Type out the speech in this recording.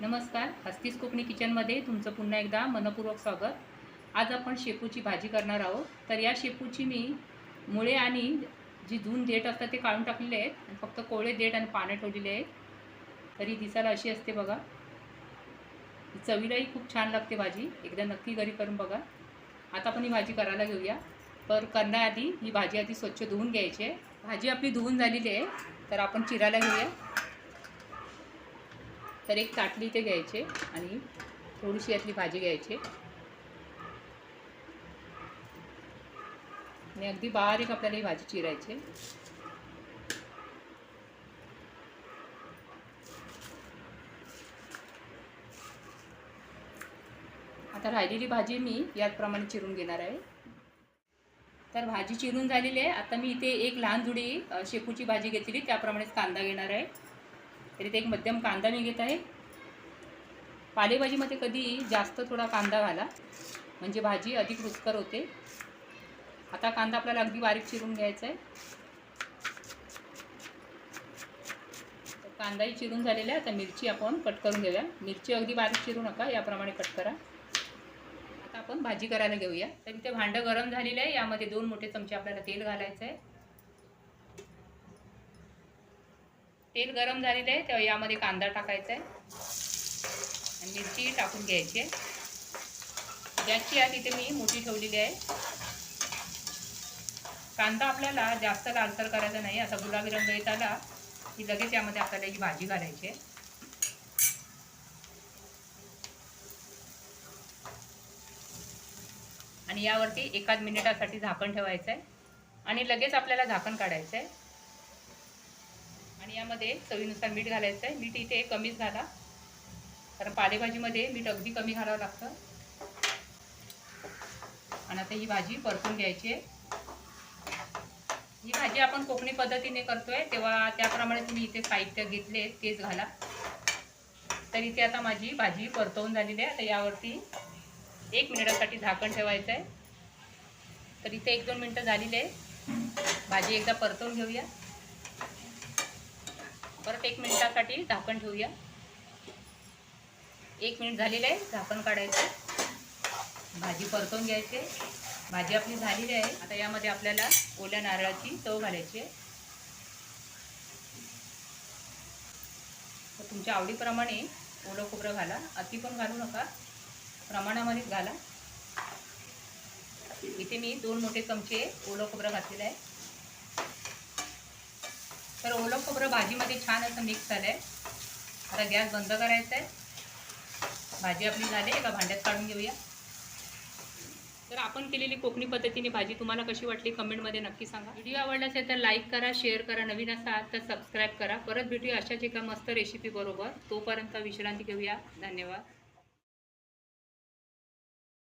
नमस्कार हस्तीस कोकणी किचनमध्ये तुमचं पुन्हा एकदा मनपूर्वक स्वागत. आज आपण शेपूची भाजी करणार आहोत. तर या शेपूची मी मुळे आणि जी धून देठ असतात ते काढून टाकलेले आहेत आणि फक्त कोळे देठ आणि पाने ठेवलेले आहेत. तरी दिसायला अशी असते बघा. चवीलाही खूप छान लागते भाजी. एकदा नक्की घरी करून बघा. आता आपण ही भाजी करायला घेऊया. पर करण्याआधी ही भाजी आधी स्वच्छ धुवून घ्यायची आहे. भाजी आपली धुवून झालेली आहे. तर आपण चिरायला घेऊया. तर एक ताटली ते घ्यायचे आणि थोडीशी यातली भाजी घ्यायची. आणि अगदी बारीक आपल्याला ही भाजी चिरायची. आता राहिलेली भाजी मी याचप्रमाणे चिरून घेणार आहे. तर भाजी चिरून झालेली आहे. आता मी इथे एक लहान जुडी शेपूची भाजी घेतलेली त्याप्रमाणेच कांदा घेणार आहे. तर इथे एक मध्यम कांदा मी घेत आहे. पालेभाजीमध्ये कधी जास्त थोडा कांदा घाला म्हणजे भाजी अधिक रुचकर होते. आता कांदा आपल्याला अगदी बारीक चिरून घ्यायचा आहे. तर कांदाही चिरून झालेला आहे. आता मिरची आपण कट करून घेऊया. मिरची अगदी बारीक चिरू नका याप्रमाणे कट करा. आता आपण भाजी करायला घेऊया. तर इथे भांडं गरम झालेलं आहे. यामध्ये दोन मोठे चमचे आपल्याला तेल घालायचं आहे. तेल गरम झालेलं आहे तेव्हा यामध्ये कांदा टाकायचा आहे. आणि मिरची टाकून घ्यायची आहे. गॅसची आत इथे मी मोठी ठेवलेली आहे. कांदा आपल्याला जास्त लालसर करायचा नाही असा गुलाबी रंग येत आला की लगेच यामध्ये आपल्याला ही भाजी घालायची आहे. आणि यावरती एकाच मिनिटासाठी झाकण ठेवायचं आहे. आणि लगेच आपल्याला झाकण काढायचं आहे. आणि यामध्ये चवीनुसार मीठ घालायचं आहे मीठ इथे कमीच घाला. कारण पालेभाजीमध्ये मीठ अगदी कमी घालावं लागतं. आणि आता ही भाजी परतून घ्यायची आहे. ही भाजी आपण कोकणी पद्धतीने करतोय. तेव्हा त्याप्रमाणे तुम्ही इथे साहित्य घेतले तेच घाला. तर इथे आता माझी भाजी परतवून झालेली आहे. आता यावरती एक मिनिटासाठी झाकण ठेवायचं आहे तर इथे एक दोन मिनटं झालेली आहे. भाजी एकदा परतवून घेऊया. परत एक मिनिटासाठी झाकण ठेवूया. एक मिनिट झालेलं आहे झाकण काढायचं. भाजी परतवून घ्यायची भाजी आपली झालेली आहे. आता यामध्ये आपल्याला ओल्या नारळाची चव घालायची आहे. तर तुमच्या आवडीप्रमाणे ओलं खोबरं घाला. अति पण घालू नका. प्रमाणामध्येच घाला. इथे मी दोन मोठे चमचे ओलं खोबरं घातलेलं आहे. तर ओलं खोबरं भाजीमध्ये छान असं मिक्स झालं आहे आता गॅस बंद करायचा आहे भाजी आपली झाली एका भांड्यात काढून घेऊया. तर आपण केलेली कोकणी पद्धतीने भाजी तुम्हाला कशी वाटली कमेंटमध्ये नक्की सांगा. व्हिडिओ आवडला असेल तर लाईक करा शेअर करा. नवीन असाल तर सबस्क्राईब करा. परत भेटूया अशाच एका मस्त रेसिपी बरोबर. तोपर्यंत विश्रांती घेऊया. धन्यवाद.